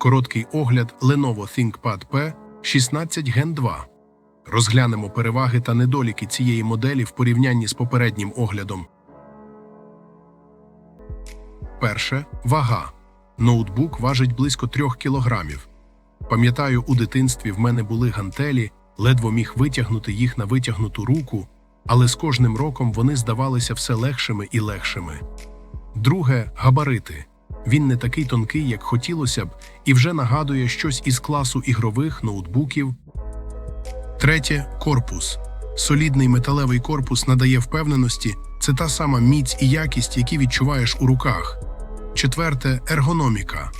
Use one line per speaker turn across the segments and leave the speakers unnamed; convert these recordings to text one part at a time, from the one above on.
Короткий огляд Lenovo ThinkPad P 16 Gen 2. Розглянемо переваги та недоліки цієї моделі в порівнянні з попереднім оглядом. Перше вага. Ноутбук важить близько 3 кілограмів. Пам'ятаю, у дитинстві в мене були гантелі, ледве міг витягнути їх на витягнуту руку, але з кожним роком вони здавалися все легшими і легшими. Друге габарити. Він не такий тонкий, як хотілося б, і вже нагадує щось із класу ігрових ноутбуків. Третє корпус. Солідний металевий корпус надає впевненості, це та сама міць і якість, які відчуваєш у руках. Четверте ергономіка.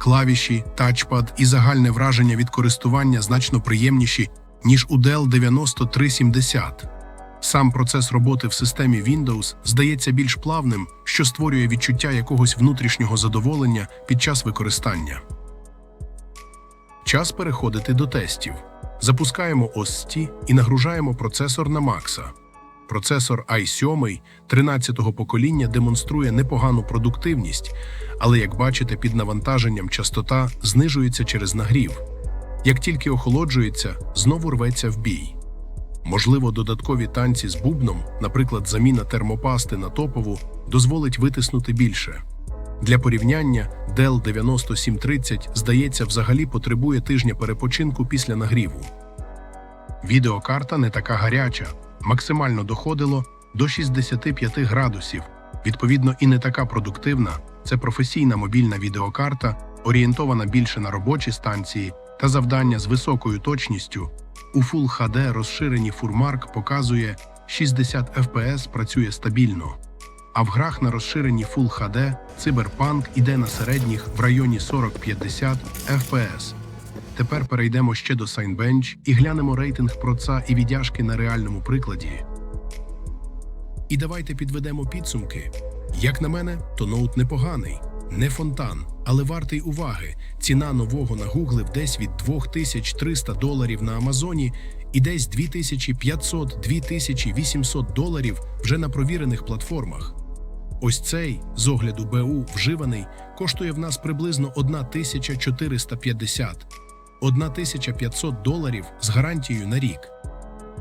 Клавіші, тачпад і загальне враження від користування значно приємніші, ніж у Dell 9370. Сам процес роботи в системі Windows здається більш плавним, що створює відчуття якогось внутрішнього задоволення під час використання. Час переходити до тестів. Запускаємо OST і нагружаємо процесор на Макса. Процесор i7 13-го покоління демонструє непогану продуктивність, але як бачите, під навантаженням частота знижується через нагрів. Як тільки охолоджується, знову рветься в бій. Можливо, додаткові танці з бубном, наприклад, заміна термопасти на топову, дозволить витиснути більше. Для порівняння, Dell 9730, здається, взагалі потребує тижня перепочинку після нагріву. Відеокарта не така гаряча, максимально доходило до 65 градусів, відповідно, і не така продуктивна. Це професійна мобільна відеокарта, орієнтована більше на робочі станції та завдання з високою точністю. У Full HD розширені фурмарк показує 60 FPS працює стабільно. А в грах на розширенні Full HD Cyberpunk іде на середніх в районі 40-50 FPS. Тепер перейдемо ще до Signbench і глянемо рейтинг проца і віддяжки на реальному прикладі. І давайте підведемо підсумки. Як на мене, то ноут непоганий, не фонтан, але вартий уваги. Ціна нового нагуглив десь від 2300 доларів на Амазоні і десь 2500-2800 доларів вже на провірених платформах. Ось цей, з огляду БУ, вживаний, коштує в нас приблизно 1450 1500 доларів з гарантією на рік.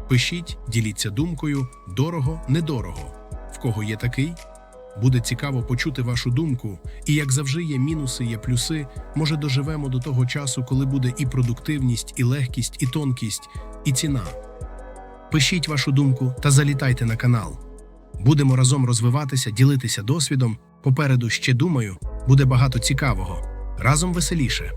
Пишіть, діліться думкою, дорого, недорого. В кого є такий? Буде цікаво почути вашу думку, і як завжди є мінуси, є плюси. Може, доживемо до того часу, коли буде і продуктивність, і легкість, і тонкість, і ціна. Пишіть вашу думку та залітайте на канал. Будемо разом розвиватися, ділитися досвідом. Попереду ще думаю, буде багато цікавого. Разом веселіше.